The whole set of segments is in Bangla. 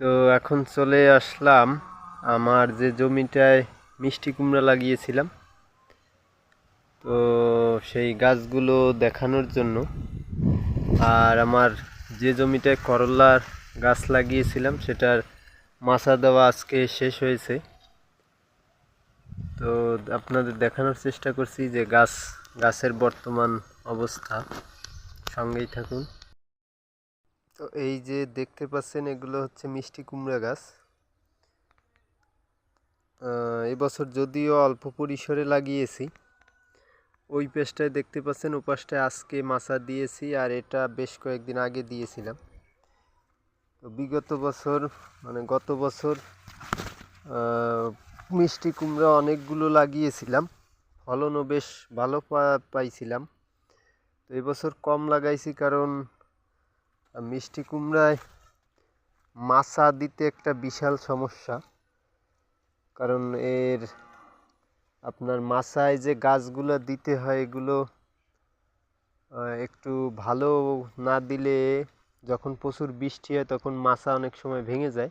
তো এখন চলে আসলাম আমার যে জমিটায় মিষ্টি কুমড়া লাগিয়েছিলাম। তো সেই গাছগুলো দেখানোর জন্য। আর আমার যে জমিটায় করলার গাছ লাগিয়েছিলাম, সেটার মাছা দেওয়া আজকে শেষ হয়েছে। তো আপনাদের দেখানোর চেষ্টা করছি যে গাছ, গাছের বর্তমান অবস্থা। সঙ্গেই থাকুন। তো এই যে দেখতে পাচ্ছেন, এগুলো হচ্ছে মিষ্টি কুমড়া গাছ। এবছর যদিও অল্প পরিসরে লাগিয়েছি। ওই পেজটায় দেখতে পাচ্ছেন, ওপাশটায় আজকে মাছা দিয়েছি আর এটা বেশ কয়েকদিন আগে দিয়েছিলাম। তো বিগত বছর মানে গত বছর মিষ্টি কুমড়া অনেকগুলো লাগিয়েছিলাম। ফলনও বেশ ভালো পাইছিলাম। তো এবছর কম লাগাইছি কারণ মিষ্টি কুমড়ায় মাছা দিতে একটা বিশাল সমস্যা। কারণ এর আপনার মাছায় যে গাছগুলো দিতে হয় এগুলো একটু ভালো না দিলে যখন প্রচুর বৃষ্টি হয় তখন মাছা অনেক সময় ভেঙে যায়,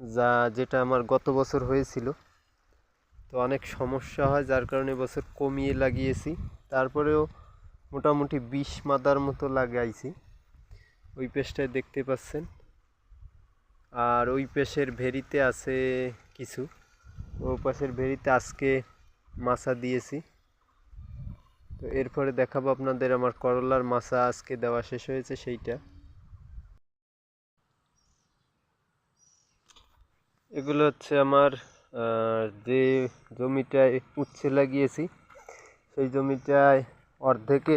যা যেটা আমার গত বছর হয়েছিল। তো অনেক সমস্যা হয়, যার কারণে বছর কমিয়ে লাগিয়েছি। তারপরেও মোটামুটি বিষ মাদার মতো লাগাইছি। ওই পেশটায় দেখতে পাচ্ছেন। আর ওই পেশের ভেরিতে আছে কিছু। ও পাশের ভেরিতে আজকে মাছা দিয়েছি। তো এরপরে দেখাবো আপনাদের আমার করলার মাছা আজকে দেওয়া শেষ হয়েছে সেইটা। এগুলো হচ্ছে আমার যে জমিটায় উচ্ছে লাগিয়েছি, সেই জমিটায় অর্ধেকে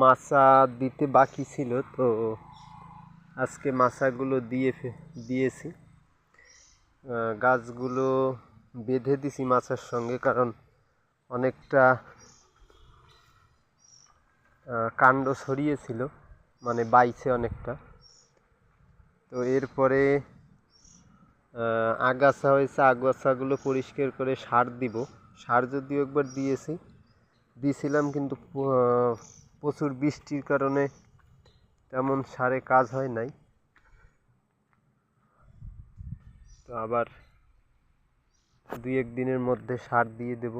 মাছা দিতে বাকি ছিল, তো আজকে মাছাগুলো দিয়ে দিয়েছি। গাছগুলো বেঁধে দিছি মাছার সঙ্গে, কারণ অনেকটা কাণ্ড ছড়িয়েছিল মানে বাইছে অনেকটা। তো এরপরে আগাছা হয়েছে, আগাছাগুলো পরিষ্কার করে সার দিব। সার যদিও একবার দিয়েছি, দিয়েছিলাম কিন্তু প্রচুর বৃষ্টির কারণে তেমন সারে কাজ হয় নাই। তো আবার দুই এক দিনের মধ্যে সার দিয়ে দেব।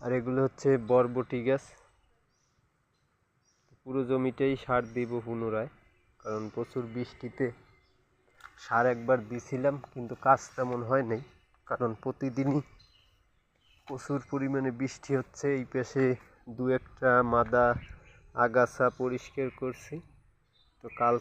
আর এগুলো হচ্ছে বরবটি গাছ। পুরো জমিটাই সার দেব পুনরায়, কারণ প্রচুর বৃষ্টিতে সার একবার দিছিলাম, কিন্তু কাজ তেমন হয় নাই, কারণ প্রতিদিনই প্রচুর পরিমাণে বৃষ্টি হচ্ছে, এই পাশে দু একটা মাদা আগাছা পরিষ্কার করছি। তো কাল